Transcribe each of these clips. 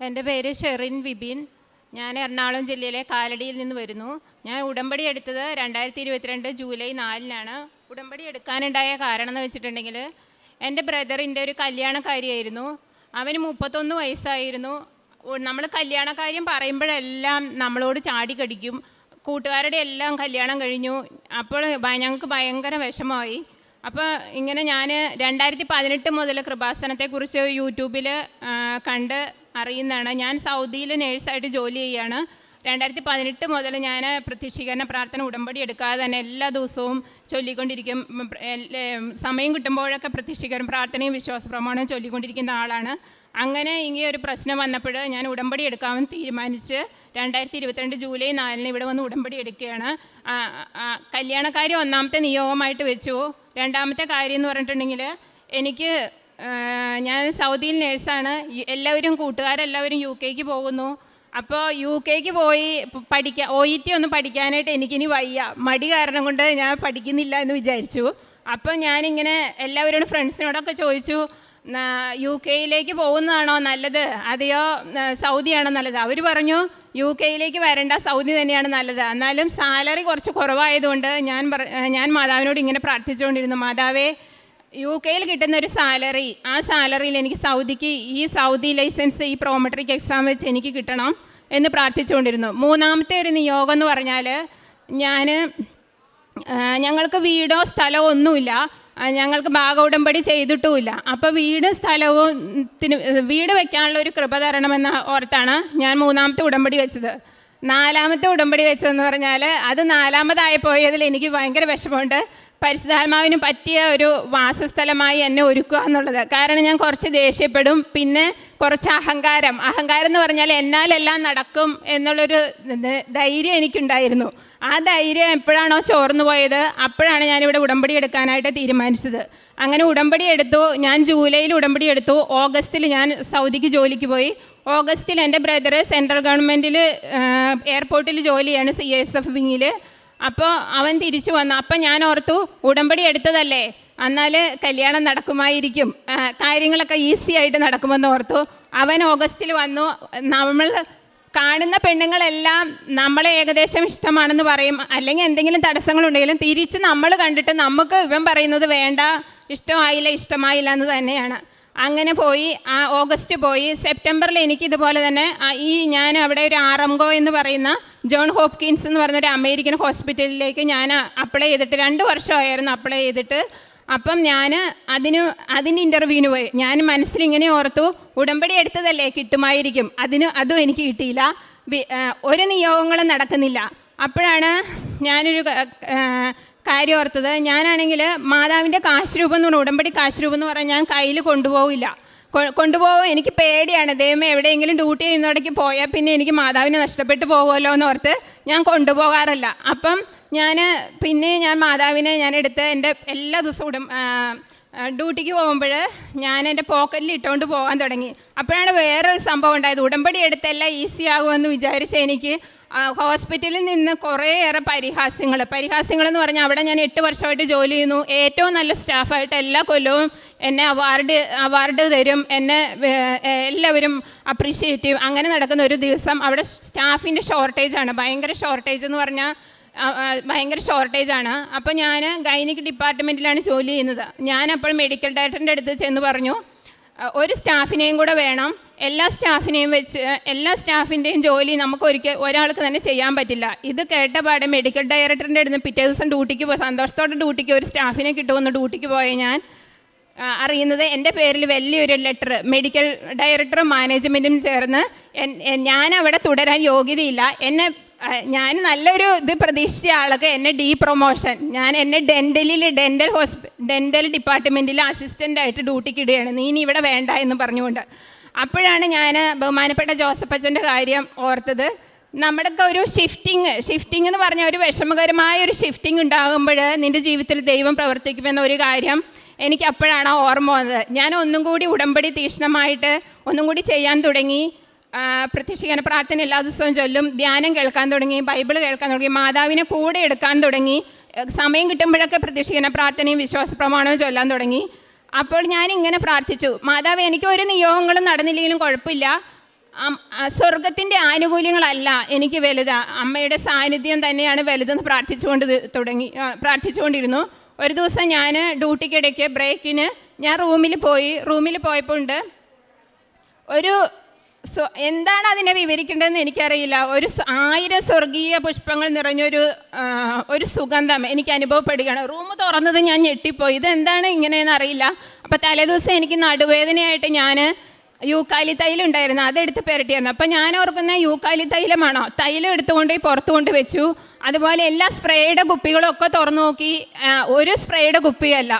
എന്റെ പേര് ഷെറിൻ വിബിൻ. ഞാൻ എറണാകുളം ജില്ലയിലെ കാലടിയിൽ നിന്ന് വരുന്നു. ഞാൻ ഉടമ്പടി എടുത്തത് രണ്ടായിരത്തി ഇരുപത്തിരണ്ട് ജൂലൈ നാലിനാണ്. ഉടമ്പടി എടുക്കാനുണ്ടായ കാരണം എന്ന് വെച്ചിട്ടുണ്ടെങ്കിൽ എന്റെ ബ്രദറിന്റെ ഒരു കല്യാണക്കാരിയായിരുന്നു. അവന് മുപ്പത്തൊന്ന് വയസ്സായിരുന്നു. നമ്മൾ കല്യാണക്കാര്യം പറയുമ്പോഴെല്ലാം നമ്മളോട് ചാടിക്കടിക്കും കൂട്ടുകാരുടെ എല്ലാം കല്യാണം കഴിഞ്ഞു. അപ്പോൾ ഞങ്ങൾക്ക് ഭയങ്കര വിഷമമായി. അപ്പോൾ ഇങ്ങനെ ഞാൻ രണ്ടായിരത്തി പതിനെട്ട് മുതൽ കൃപാസനത്തെക്കുറിച്ച് യൂട്യൂബിൽ കണ്ട് അറിയുന്നതാണ്. ഞാൻ സൗദിയിൽ നേഴ്സായിട്ട് ജോലി ചെയ്യുകയാണ് രണ്ടായിരത്തി പതിനെട്ട് മുതൽ ഞാൻ പ്രത്യക്ഷീകരണ പ്രാർത്ഥന ഉടമ്പടി എടുക്കാതെ തന്നെ എല്ലാ ദിവസവും ചൊല്ലിക്കൊണ്ടിരിക്കും. സമയം കിട്ടുമ്പോഴൊക്കെ പ്രത്യക്ഷീകരണ പ്രാർത്ഥനയും വിശ്വാസ പ്രമാണവും ചൊല്ലിക്കൊണ്ടിരിക്കുന്ന ആളാണ്. അങ്ങനെ ഇങ്ങനെ ഒരു പ്രശ്നം വന്നപ്പോൾ ഞാൻ ഉടമ്പടി എടുക്കാമെന്ന് തീരുമാനിച്ച് രണ്ടായിരത്തി ഇരുപത്തിരണ്ട് ജൂലൈ നാലിന് ഇവിടെ വന്ന് ഉടമ്പടി എടുക്കുകയാണ്. കല്യാണക്കാരി ഒന്നാമത്തെ നിയോഗമായിട്ട് വെച്ചു. രണ്ടാമത്തെ കാര്യം എന്ന് പറഞ്ഞിട്ടുണ്ടെങ്കിൽ എനിക്ക് ഞാൻ സൗദിയിൽ നേഴ്സാണ്. എല്ലാവരും കൂട്ടുകാരെല്ലാവരും യു കെക്ക് പോകുന്നു. അപ്പോൾ യു കെക്ക് പോയി പഠിക്കാൻ ഒ ഇ ടി ഒന്ന് പഠിക്കാനായിട്ട് എനിക്കിനി വയ്യ. മടി കാരണം കൊണ്ട് ഞാൻ പഠിക്കുന്നില്ല എന്ന് വിചാരിച്ചു. അപ്പോൾ ഞാനിങ്ങനെ എല്ലാവരോടും ഫ്രണ്ട്സിനോടൊക്കെ ചോദിച്ചു "ന- യു കെയിലേക്ക് പോകുന്നതാണോ നല്ലത്? അതെയോ സൗദിയാണോ നല്ലത്? അവർ പറഞ്ഞു യു കെയിലേക്ക് വരേണ്ട സൗദി തന്നെയാണ് നല്ലത്. എന്നാലും സാലറി കുറച്ച് കുറവായതുകൊണ്ട് ഞാൻ ഞാൻ മാതാവിനോട് ഇങ്ങനെ പ്രാർത്ഥിച്ചുകൊണ്ടിരുന്നു മാതാവേ യു കെയിൽ കിട്ടുന്ന ഒരു സാലറി ആ സാലറിയിൽ എനിക്ക് സൗദിക്ക് ഈ സൗദി ലൈസൻസ് ഈ പ്രോമെട്രിക് എക്സാം വെച്ച് എനിക്ക് കിട്ടണം എന്ന് പ്രാർത്ഥിച്ചുകൊണ്ടിരുന്നു. മൂന്നാമത്തെ ഒരു നിയോഗം എന്ന് പറഞ്ഞാൽ ഞാൻ ഞങ്ങൾക്ക് വീടോ സ്ഥലമോ ഒന്നുമില്ല. ഞങ്ങൾക്ക് ഭാഗ ഉടമ്പടി ചെയ്തിട്ടുമില്ല. അപ്പോൾ വീട് സ്ഥലവും വീട് വെക്കാനുള്ള ഒരു കൃപ തരണമെന്ന ഓർത്താണ് ഞാൻ മൂന്നാമത്തെ ഉടമ്പടി വെച്ചത്. നാലാമത്തെ ഉടമ്പടി വെച്ചതെന്ന് പറഞ്ഞാൽ അത് നാലാമതായി പോയതിൽ എനിക്ക് ഭയങ്കര വിഷമമുണ്ട്. പരിശുദ്ധാത്മാവിന് പറ്റിയ ഒരു വാസസ്ഥലമായി എന്നെ ഒരുക്കുക എന്നുള്ളത്. കാരണം ഞാൻ കുറച്ച് ദേഷ്യപ്പെടും പിന്നെ കുറച്ച് അഹങ്കാരം. അഹങ്കാരം എന്ന് പറഞ്ഞാൽ എന്നാലെല്ലാം നടക്കും എന്നുള്ളൊരു ധൈര്യം എനിക്കുണ്ടായിരുന്നു. ആ ധൈര്യം എപ്പോഴാണോ ചോർന്നു പോയത് അപ്പോഴാണ് ഞാനിവിടെ ഉടമ്പടി എടുക്കാനായിട്ട് തീരുമാനിച്ചത്. അങ്ങനെ ഉടമ്പടി എടുത്തു ഞാൻ ജൂലൈയിൽ ഉടമ്പടി എടുത്തു. ഓഗസ്റ്റിൽ ഞാൻ സൗദിക്ക് ജോലിക്ക് പോയി. ഓഗസ്റ്റിൽ എന്റെ ബ്രദർ സെൻട്രൽ ഗവൺമെന്റിൽ എയർപോർട്ടിൽ ജോലിയാണ് സി എസ് എഫ് വിങ്ങിൽ അപ്പോൾ അവൻ തിരിച്ചു വന്നു. അപ്പം ഞാൻ ഓർത്തു ഉടമ്പടി എടുത്തതല്ലേ? എന്നാൽ കല്യാണം നടക്കുമായിരിക്കും. കാര്യങ്ങളൊക്കെ ഈസി ആയിട്ട് നടക്കുമെന്ന് ഓർത്തു. അവൻ ഓഗസ്റ്റിൽ വന്നു. നമ്മൾ കാണുന്ന പെണ്ണുങ്ങളെല്ലാം നമ്മളെ ഏകദേശം ഇഷ്ടമാണെന്ന് പറയും. അല്ലെങ്കിൽ എന്തെങ്കിലും തടസ്സങ്ങളുണ്ടെങ്കിലും തിരിച്ച് നമ്മൾ കണ്ടിട്ട് നമുക്ക് ഇവൻ പറയുന്നത് വേണ്ട ഇഷ്ടമായില്ല ഇഷ്ടമായില്ല എന്ന് തന്നെയാണ്. അങ്ങനെ പോയി. ആ ഓഗസ്റ്റ് പോയി. സെപ്റ്റംബറിൽ എനിക്ക് ഇതുപോലെ തന്നെ ഈ ഞാൻ അവിടെ ഒരു ആറംഗോ എന്ന് പറയുന്ന ജോൺ ഹോപ്കിൻസ് എന്ന് പറഞ്ഞൊരു അമേരിക്കൻ ഹോസ്പിറ്റലിലേക്ക് ഞാൻ അപ്ലൈ ചെയ്തിട്ട് രണ്ട് വർഷമായിരുന്നു അപ്ലൈ ചെയ്തിട്ട്. അപ്പം ഞാൻ അതിന് അതിന് ഇന്റർവ്യൂവിന് പോയി. ഞാൻ മനസ്സിൽ ഇങ്ങനെ ഓർത്തു ഉടമ്പടി എടുത്തതല്ലേ കിട്ടുമായിരിക്കും. അതിന് അതും എനിക്ക് കിട്ടിയില്ല. ഒരു നിയോഗങ്ങളും നടക്കുന്നില്ല. അപ്പോഴാണ് ഞാനൊരു കാര്യം ഓർത്തത്. ഞാനാണെങ്കിൽ മാതാവിന്റെ കാശ് രൂപം എന്ന് പറഞ്ഞാൽ ഉടമ്പടി കാശ് രൂപം എന്ന് പറഞ്ഞാൽ ഞാൻ കയ്യിൽ കൊണ്ടുപോകില്ല കൊണ്ടുപോകും. എനിക്ക് പേടിയാണ്. ദൈവം എവിടെയെങ്കിലും ഡ്യൂട്ടി ചെയ്യുന്നവിടേക്ക് പോയാൽ പിന്നെ എനിക്ക് മാതാവിനെ നഷ്ടപ്പെട്ടു പോകുമല്ലോ എന്ന് ഓർത്ത് ഞാൻ കൊണ്ടുപോകാറില്ല. അപ്പം ഞാൻ പിന്നെ ഞാൻ മാതാവിനെ ഞാൻ എടുത്ത് എന്റെ എല്ലാ ദിവസവും ഡ്യൂട്ടിക്ക് പോകുമ്പോൾ ഞാൻ എന്റെ പോക്കറ്റിൽ ഇട്ടുകൊണ്ട് പോകാൻ തുടങ്ങി. അപ്പോഴാണ് വേറൊരു സംഭവം ഉണ്ടായത്. ഉടമ്പടി എടുത്തെല്ലാം ഈസി ആകുമെന്ന് വിചാരിച്ച എനിക്ക് ഹോസ്പിറ്റലിൽ നിന്ന് കുറേയേറെ പരിഹാസ്യങ്ങൾ പരിഹാസ്യങ്ങൾ എന്ന് പറഞ്ഞാൽ അവിടെ ഞാൻ എട്ട് വർഷമായിട്ട് ജോലി ചെയ്യുന്നു. ഏറ്റവും നല്ല സ്റ്റാഫായിട്ട് എല്ലാ കൊല്ലവും എന്നെ അവാർഡ് അവാർഡ് തരും. എന്നെ എല്ലാവരും അപ്രീഷിയേറ്റ് ചെയ്യും. അങ്ങനെ നടക്കുന്ന ഒരു ദിവസം അവിടെ സ്റ്റാഫിന്റെ ഷോർട്ടേജാണ്. ഭയങ്കര ഷോർട്ടേജ് എന്ന് പറഞ്ഞാൽ ഭയങ്കര ആണ്. അപ്പോൾ ഞാൻ ഗൈനിക് ഡിപ്പാർട്ട്മെന്റിലാണ് ജോലി ചെയ്യുന്നത്. ഞാൻ അപ്പോൾ മെഡിക്കൽ ഡയറക്ടറിന്റെ അടുത്ത് ചെന്ന് പറഞ്ഞു ഒരു സ്റ്റാഫിനെയും കൂടെ വേണം. എല്ലാ സ്റ്റാഫിനെയും വെച്ച് എല്ലാ സ്റ്റാഫിന്റെയും ജോലി നമുക്ക് ഒരിക്കൽ ഒരാൾക്ക് തന്നെ ചെയ്യാൻ പറ്റില്ല. ഇത് കേട്ട പാടെ മെഡിക്കൽ ഡയറക്ടറിന്റെ അടുത്ത് പിറ്റേ ദിവസം ഡ്യൂട്ടിക്ക് പോയി സന്തോഷത്തോടെ ഡ്യൂട്ടിക്ക് ഒരു സ്റ്റാഫിനെ കിട്ടുമെന്ന് ഡ്യൂട്ടിക്ക് പോയ ഞാൻ അറിയുന്നത് എന്റെ പേരിൽ വലിയൊരു ലെറ്റർ മെഡിക്കൽ ഡയറക്ടറും മാനേജ്മെന്റും ചേർന്ന് ഞാൻ അവിടെ തുടരാൻ യോഗ്യതയില്ല. എന്നെ ഞാൻ നല്ലൊരു ഇത് പ്രതീക്ഷിച്ച ആളൊക്കെ എന്നെ ഡീ പ്രൊമോഷൻ. ഞാൻ എന്നെ ഡെന്റലിൽ ഡെന്റൽ ഹോസ്പി ഡെന്റൽ ഡിപ്പാർട്ട്മെന്റിൽ അസിസ്റ്റന്റായിട്ട് ഡ്യൂട്ടിക്ക് ഇടുകയാണ്. നീ ഇനി ഇവിടെ വേണ്ട എന്ന് പറഞ്ഞുകൊണ്ട്. അപ്പോഴാണ് ഞാൻ ബഹുമാനപ്പെട്ട ജോസഫ് അച്ഛന്റെ കാര്യം ഓർത്തത്. നമ്മുടെയൊക്കെ ഒരു ഷിഫ്റ്റിങ് ഷിഫ്റ്റിംഗ് എന്ന് പറഞ്ഞാൽ ഒരു വിഷമകരമായ ഒരു ഷിഫ്റ്റിംഗ് ഉണ്ടാകുമ്പോൾ നിന്റെ ജീവിതത്തിൽ ദൈവം പ്രവർത്തിക്കുമെന്ന ഒരു കാര്യം എനിക്ക് അപ്പോഴാണ് ഓർമ്മ വന്നത്. ഞാൻ ഒന്നും കൂടി ഉടമ്പടി തീക്ഷ്ണമായിട്ട് ഒന്നും കൂടി ചെയ്യാൻ തുടങ്ങി. പ്രത്യക്ഷീകരണ പ്രാർത്ഥന എല്ലാ ദിവസവും ചൊല്ലും ധ്യാനം കേൾക്കാൻ തുടങ്ങി ബൈബിൾ കേൾക്കാൻ തുടങ്ങി മാതാവിനെ കൂടെ എടുക്കാൻ തുടങ്ങി സമയം കിട്ടുമ്പോഴൊക്കെ പ്രത്യക്ഷീകരണ പ്രാർത്ഥനയും വിശ്വാസ പ്രമാണവും ചൊല്ലാൻ തുടങ്ങി. അപ്പോൾ ഞാൻ ഇങ്ങനെ പ്രാർത്ഥിച്ചു മാതാവ് എനിക്ക് ഒരു നിയോഗങ്ങളും നടന്നില്ലെങ്കിലും കുഴപ്പമില്ല. സ്വർഗത്തിന്റെ ആനുകൂല്യങ്ങളല്ല എനിക്ക് വലുത്. അമ്മയുടെ സാന്നിധ്യം തന്നെയാണ് വലുതെന്ന് പ്രാർത്ഥിച്ചുകൊണ്ട് തുടങ്ങി പ്രാർത്ഥിച്ചുകൊണ്ടിരുന്നു. ഒരു ദിവസം ഞാൻ ഡ്യൂട്ടിക്കിടയ്ക്ക് ബ്രേക്കിന് ഞാൻ റൂമിൽ പോയി. റൂമിൽ പോയപ്പോൾ ഉണ്ട് ഒരു എന്താണ് അതിനെ വിവരിക്കേണ്ടതെന്ന് എനിക്കറിയില്ല. ഒരു ആയിരം സ്വർഗീയ പുഷ്പങ്ങൾ നിറഞ്ഞൊരു ഒരു സുഗന്ധം എനിക്ക് അനുഭവപ്പെടുകയാണ്. റൂം തുറന്നത് ഞാൻ ഞെട്ടിപ്പോയി. ഇതെന്താണ് ഇങ്ങനെയെന്ന് അറിയില്ല. അപ്പോൾ തലേദിവസം എനിക്ക് നടുവേദനയായിട്ട് ഞാൻ യൂക്കാലി തൈലുണ്ടായിരുന്നു അതെടുത്ത് പുരട്ടിയായിരുന്നു അപ്പം ഞാൻ ഓർക്കുന്ന യൂക്കാലി തൈലമാണോ? തൈലം എടുത്തുകൊണ്ട് പുറത്ത് കൊണ്ട് വെച്ചു. അതുപോലെ എല്ലാ സ്പ്രേയുടെ കുപ്പികളും ഒക്കെ തുറന്നു നോക്കി. ഒരു സ്പ്രേയുടെ കുപ്പിയല്ല.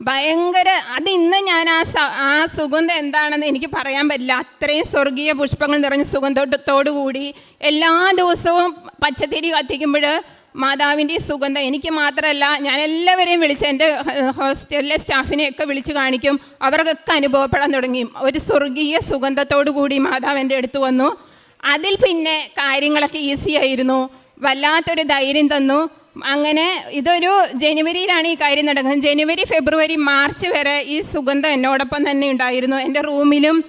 ഭയങ്കര അത് ഇന്ന് ഞാൻ ആ ആ സുഗന്ധം എന്താണെന്ന് എനിക്ക് പറയാൻ പറ്റില്ല. അത്രയും സ്വർഗീയ പുഷ്പങ്ങൾ നിറഞ്ഞ സുഗന്ധത്തോടു കൂടി എല്ലാ ദിവസവും പച്ചത്തിരി കത്തിക്കുമ്പോൾ മാതാവിന്റെ സുഗന്ധം എനിക്ക് മാത്രമല്ല ഞാൻ എല്ലാവരെയും വിളിച്ച് എന്റെ ഹോസ്റ്റലിലെ സ്റ്റാഫിനെയൊക്കെ വിളിച്ച് കാണിക്കും. അവർക്കൊക്കെ അനുഭവപ്പെടാൻ തുടങ്ങി. ഒരു സ്വർഗീയ സുഗന്ധത്തോടു കൂടി മാതാവ് എന്റെ അടുത്ത് വന്നു. അതിൽ പിന്നെ കാര്യങ്ങളൊക്കെ ഈസി ആയിരുന്നു. വല്ലാത്തൊരു ധൈര്യം തന്നു. അങ്ങനെ ഇതൊരു ജനുവരിയിലാണ് ഈ കാര്യം നടക്കുന്നത്. ജനുവരി ഫെബ്രുവരി മാർച്ച് വരെ ഈ സുഗന്ധം എന്നോടൊപ്പം തന്നെ ഉണ്ടായിരുന്നു. എന്റെ റൂമിലും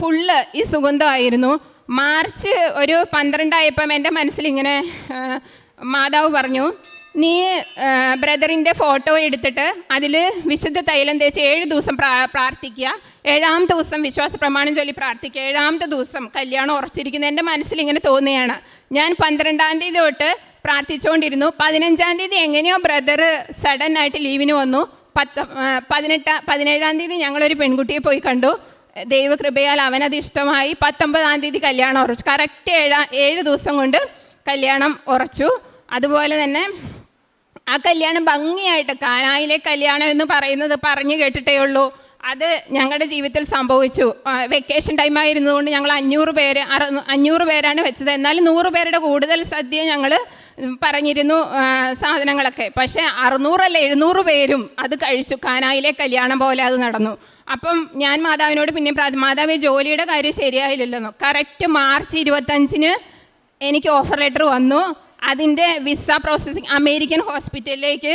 ഫുള്ള് ഈ സുഗന്ധമായിരുന്നു മാർച്ച് ഒരു പന്ത്രണ്ടായപ്പം എന്റെ മനസ്സിലിങ്ങനെ മാതാവ് പറഞ്ഞു നീ ബ്രദറിന്റെ ഫോട്ടോ എടുത്തിട്ട് അതിൽ വിശുദ്ധ തൈലം തേച്ച് ഏഴ് ദിവസം പ്രാ പ്രാർത്ഥിക്കുക. ഏഴാമത്തെ ദിവസം വിശ്വാസ പ്രമാണം ചൊല്ലി പ്രാർത്ഥിക്കുക. ഏഴാമത്തെ ദിവസം കല്യാണം ഉറച്ചിരിക്കുന്നത് എന്റെ മനസ്സിൽ ഇങ്ങനെ തോന്നുകയാണ്. ഞാൻ പന്ത്രണ്ടാം തീയതി തൊട്ട് പ്രാർത്ഥിച്ചുകൊണ്ടിരുന്നു. പതിനഞ്ചാം തീയതി എങ്ങനെയോ ബ്രദർ സഡൻ ആയിട്ട് ലീവിന് വന്നു. പത്ത് പതിനെട്ട് പതിനേഴാം തീയതി ഞങ്ങളൊരു പെൺകുട്ടിയെ പോയി കണ്ടു. ദൈവകൃപയാൽ അവനത് ഇഷ്ടമായി. പത്തൊമ്പതാം തീയതി കല്യാണം ഉറച്ചു. കറക്റ്റ് ഏഴാ ഏഴ് ദിവസം കൊണ്ട് കല്യാണം ഉറച്ചു. അതുപോലെ തന്നെ ആ കല്യാണം ഭംഗിയായിട്ട് കാനായിലെ കല്യാണം എന്ന് പറയുന്നത് പറഞ്ഞു കേട്ടിട്ടേ ഉള്ളൂ. അത് ഞങ്ങളുടെ ജീവിതത്തിൽ സംഭവിച്ചു. വെക്കേഷൻ ടൈം ആയിരുന്നതുകൊണ്ട് ഞങ്ങൾ അഞ്ഞൂറ് പേര് അഞ്ഞൂറ് പേരാണ് വെച്ചത്. എന്നാലും നൂറ് പേരുടെ കൂടുതൽ സദ്യ ഞങ്ങൾ പറഞ്ഞിരുന്നു സാധനങ്ങളൊക്കെ. പക്ഷേ അറുന്നൂറല്ല എഴുന്നൂറ് പേരും അത് കഴിച്ചു. കാനായിലെ കല്യാണം പോലെ അത് നടന്നു. അപ്പം ഞാൻ മാതാവിനോട് പിന്നെ മാതാവ് ജോലിയുടെ കാര്യം ശരിയായില്ലല്ലോ. കറക്റ്റ് മാർച്ച് ഇരുപത്തഞ്ചിന് എനിക്ക് ഓഫർ ലെറ്റർ വന്നു. അതിന്റെ വിസ പ്രോസസ്സിങ് അമേരിക്കൻ ഹോസ്പിറ്റലിലേക്ക്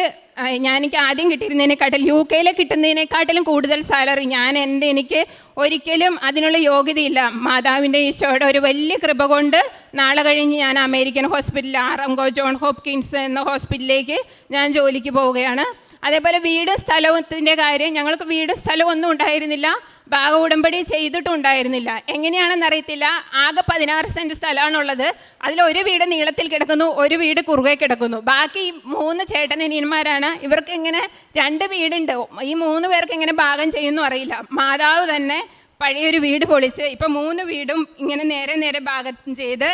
ഞാൻ എനിക്ക് ആദ്യം കിട്ടിയിരുന്നതിനെക്കാട്ടിൽ യു കെയിൽ കിട്ടുന്നതിനെക്കാട്ടിലും കൂടുതൽ സാലറി ഞാൻ എന്റെ എനിക്ക് ഒരിക്കലും അതിനുള്ള യോഗ്യതയില്ല. മാതാവിന്റെ ഈശോയുടെ ഒരു വലിയ കൃപ കൊണ്ട് നാളെ കഴിഞ്ഞ് ഞാൻ അമേരിക്കൻ ഹോസ്പിറ്റലിൽ ആറംഗോ ജോൺ ഹോപ്കിൻസ് എന്ന ഹോസ്പിറ്റലിലേക്ക് ഞാൻ ജോലിക്ക് പോവുകയാണ്. അതേപോലെ വീടും സ്ഥലത്തിന്റെ കാര്യം ഞങ്ങൾക്ക് വീടും സ്ഥലവും ഒന്നും ഉണ്ടായിരുന്നില്ല. ഭാഗ ഉടമ്പടി ചെയ്തിട്ടുണ്ടായിരുന്നില്ല. എങ്ങനെയാണെന്ന് അറിയത്തില്ല ആകെ പതിനാറ് സെന്റ് സ്ഥലമാണുള്ളത്. അതിൽ ഒരു വീട് നീളത്തിൽ കിടക്കുന്നു ഒരു വീട് കുറുകെ കിടക്കുന്നു. ബാക്കി മൂന്ന് ചേട്ടനനിയന്മാരാണ്. ഇവർക്ക് ഇങ്ങനെ രണ്ട് വീടുണ്ട്. ഈ മൂന്ന് പേർക്ക് എങ്ങനെ ഭാഗം ചെയ്യുന്നു അറിയില്ല. മാതാവ് തന്നെ പഴയൊരു വീട് പൊളിച്ച് ഇപ്പം മൂന്ന് വീടും ഇങ്ങനെ നേരെ നേരെ ഭാഗം ചെയ്ത്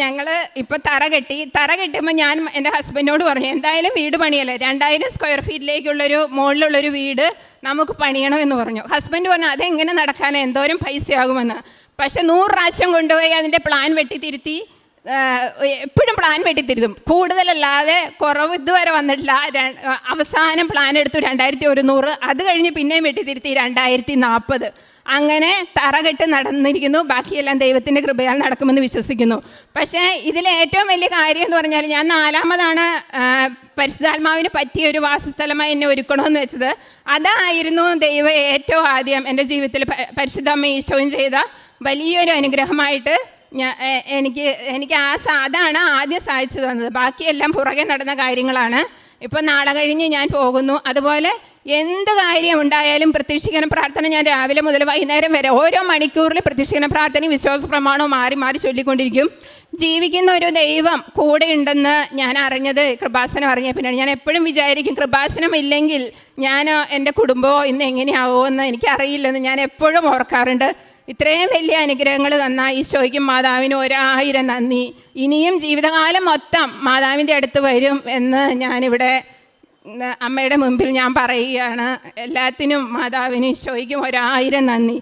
ഞങ്ങൾ ഇപ്പോൾ തറ കെട്ടി തറ കെട്ടുമ്പോൾ ഞാൻ എന്റെ ഹസ്ബൻഡിനോട് പറഞ്ഞു എന്തായാലും വീട് പണിയല്ലേ? രണ്ടായിരം സ്ക്വയർ ഫീറ്റിലേക്കുള്ളൊരു മുകളിലുള്ളൊരു വീട് നമുക്ക് പണിയണം എന്ന് പറഞ്ഞു. ഹസ്ബൻഡ് പറഞ്ഞു അതെങ്ങനെ നടക്കാനോ? എന്തോരം പൈസയാകുമെന്ന്. പക്ഷെ നൂറ് പ്രാവശ്യം കൊണ്ടുപോയി അതിന്റെ പ്ലാൻ വെട്ടിത്തിരുത്തി എപ്പോഴും പ്ലാൻ വെട്ടിത്തിരുത്തും. കൂടുതലല്ലാതെ കുറവ് ഇതുവരെ വന്നിട്ടില്ല. അവസാനം പ്ലാൻ എടുത്തു രണ്ടായിരത്തി ഒരുന്നൂറ്. അത് കഴിഞ്ഞ് പിന്നെയും വെട്ടിത്തിരുത്തി രണ്ടായിരത്തി നാൽപ്പത് അങ്ങനെ തറകെട്ട് നടന്നിരിക്കുന്നു. ബാക്കിയെല്ലാം ദൈവത്തിന്റെ കൃപയാൽ നടക്കുമെന്ന് വിശ്വസിക്കുന്നു. പക്ഷേ ഇതിലെ ഏറ്റവും വലിയ കാര്യം എന്ന് പറഞ്ഞാൽ ഞാൻ നാലാമതാണ് പരിശുദ്ധാത്മാവിന് പറ്റിയ ഒരു വാസസ്ഥലമായി എന്നെ ഒരുക്കണമെന്ന് വെച്ചത്. അതായിരുന്നു ദൈവം ഏറ്റവും ആദ്യം എന്റെ ജീവിതത്തിൽ പരിശുദ്ധമ്മ ഈശോയും ചെയ്ത വലിയൊരു അനുഗ്രഹമായിട്ട് ഞാൻ എനിക്ക് എനിക്ക് ആ അതാണ് ആദ്യം സാധിച്ചു തന്നത്. ബാക്കിയെല്ലാം പുറകെ നടന്ന കാര്യങ്ങളാണ്. ഇപ്പോൾ നാളെ കഴിഞ്ഞ് ഞാൻ പോകുന്നു. അതുപോലെ എന്ത് കാര്യം ഉണ്ടായാലും പ്രതീക്ഷിക്കുന്ന പ്രാർത്ഥന ഞാൻ രാവിലെ മുതൽ വൈകുന്നേരം വരെ ഓരോ മണിക്കൂറിൽ പ്രതീക്ഷിക്കുന്ന പ്രാർത്ഥനയും വിശ്വാസ പ്രമാണവും മാറി മാറി ചൊല്ലിക്കൊണ്ടിരിക്കും. ജീവിക്കുന്ന ഒരു ദൈവം കൂടെ ഉണ്ടെന്ന് ഞാൻ അറിഞ്ഞത് കൃപാസനം അറിഞ്ഞ പിന്നെയാണ് ഞാൻ എപ്പോഴും വിചാരിക്കും കൃപാസനം ഇല്ലെങ്കിൽ ഞാൻ എന്റെ കുടുംബമോ ഇന്ന് എങ്ങനെയാവോ എന്ന് എനിക്കറിയില്ലെന്ന് ഞാൻ എപ്പോഴും ഓർക്കാറുണ്ട്. ഇത്രയും വലിയ അനുഗ്രഹങ്ങൾ തന്ന ഈശോയ്ക്കും മാതാവിനും ഒരായിരം നന്ദി. ഇനിയും ജീവിതകാലം മൊത്തം മാതാവിന്റെ അടുത്ത് വരും എന്ന് ഞാനിവിടെ അമ്മയുടെ മുമ്പിൽ ഞാൻ പറയുകയാണ് എല്ലാത്തിനും മാതാവിനും ഈശോയ്ക്കും ഒരായിരം നന്ദി.